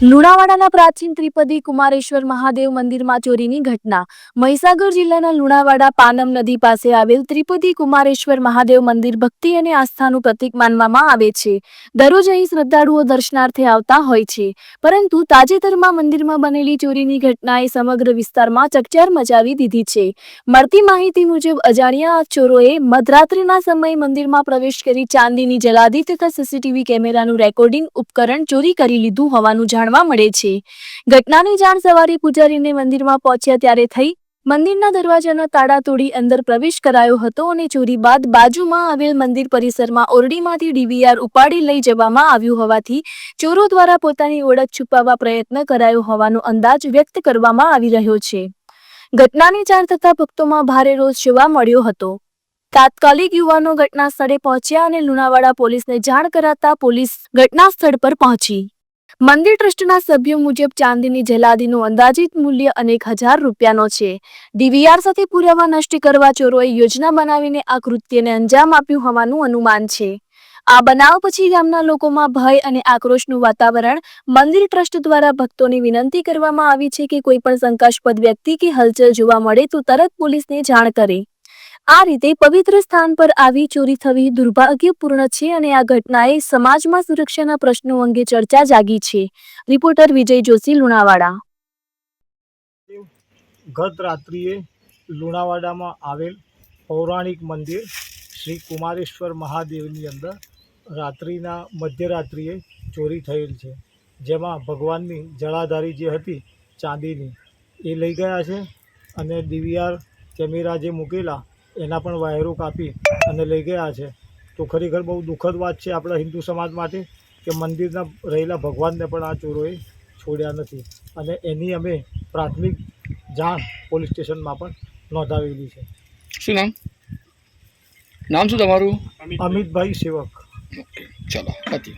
લુણાવાડાના પ્રાચીન ત્રિપદી કુમારેશ્વર મહાદેવ મંદિરમાં ચોરીની ઘટના. મહીસાગર જિલ્લાના લુણાવાડા પાનમ નદી પાસે આવેલ ત્રિપદી કુમારેશ્વર મહાદેવ મંદિર ભક્તિ અને આસ્થાનું પ્રતીક માનવામાં આવે છે. દરરોજ અહીં શ્રદ્ધાળુઓ દર્શનાર્થે આવતા હોય છે. પરંતુ તાજેતરમાં મંદિરમાં બનેલી ચોરીની ઘટનાએ સમગ્ર વિસ્તારમાં ચકચાર મચાવી દીધી છે. મળતી માહિતી મુજબ, અજાણ્યા ચોરોએ મધરાત્રિના સમયે મંદિરમાં પ્રવેશ કરી ચાંદીની જલાદી તથા સીસીટીવી કેમેરાનું રેકોર્ડિંગ ઉપકરણ ચોરી કરી લીધું હોવાનું જાણવા મળે છે. ઘટનાની જાણ સવારે પૂજારીને મંદિરમાં પહોંચ્યા ત્યારે થઈ મંદિરના દરવાજાના તાળા તોડી અંદર પ્રવેશ કરાયો હતો અને ચોરી બાદ બાજુમાં આવેલ મંદિર પરિસરમાં ઓરડીમાંથી ડીવીઆર ઉપાડી લઈ જવામાં આવ્યું હોવાથી ચોરો દ્વારા પોતાની ઓળખ છુપાવવા પ્રયત્ન કરાયો હોવાનો અંદાજ વ્યક્ત કરવામાં આવી રહ્યો છે. ઘટનાની જાણ થતા ભક્તોમાં ભારે રોષ જોવા મળ્યો હતો. તાત્કાલિક યુવાનો ઘટના સ્થળે પહોંચ્યા અને લુણાવાડા પોલીસને જાણ કરાતા પોલીસ ઘટના સ્થળ પર પહોંચી. મંદિર ટ્રસ્ટના સભ્યો મુજબ ચાંદીની જલાદીનું અંદાજિત મૂલ્ય અનેક હજાર રૂપિયાનો છે. ડીવીઆર સાથે પુરાવા નષ્ટ કરવા ચોરોએ યોજના બનાવીને આ કૃત્યને અંજામ આપ્યું હોવાનું અનુમાન છે. આ બનાવ પછી ગામના લોકોમાં ભય અને આક્રોશનું વાતાવરણ મંદિર ટ્રસ્ટ દ્વારા ભક્તોની વિનંતી કરવામાં આવી છે કે કોઈ પણ શંકાસ્પદ વ્યક્તિ કે હલચલ જોવા મળે તો તરત પોલીસને જાણ કરે. આ રીતે પવિત્ર સ્થાન પર આવી ચોરી થવી દુર્ભાગ્યપૂર્ણ છે અને આ ઘટનાએ સમાજમાં સુરક્ષાના પ્રશ્નો અંગે ચર્ચા જાગી છે. રિપોર્ટર વિજય જોશી, લુણાવાડા. ગત રાત્રિએ લુણાવાડામાં આવેલ પૌરાણિક મંદિર શ્રી કુમારેશ્વર મહાદેવની અંદર રાત્રિના મધ્યરાત્રિએ ચોરી થયેલ છે, જેમાં ભગવાનની જળાધારી જે હતી ચાંદીની એ લઈ ગયા છે અને ડીવીઆર કેમેરા જે મૂકેલા એના પણ વાયરો કાપી અને લઈ ગયા છે. તો ખરેખર બહુ દુઃખદ વાત છે આપણા હિન્દુ સમાજ માટે કે મંદિરના રહેલા ભગવાનને પણ આ ચોરોએ છોડ્યા નથી. અને એની અમે પ્રાથમિક જાણ પોલીસ સ્ટેશનમાં પણ નોંધાવેલી છે. શું નામ? નામ શું તમારું? અમિતભાઈ સેવક. ચલો પતી.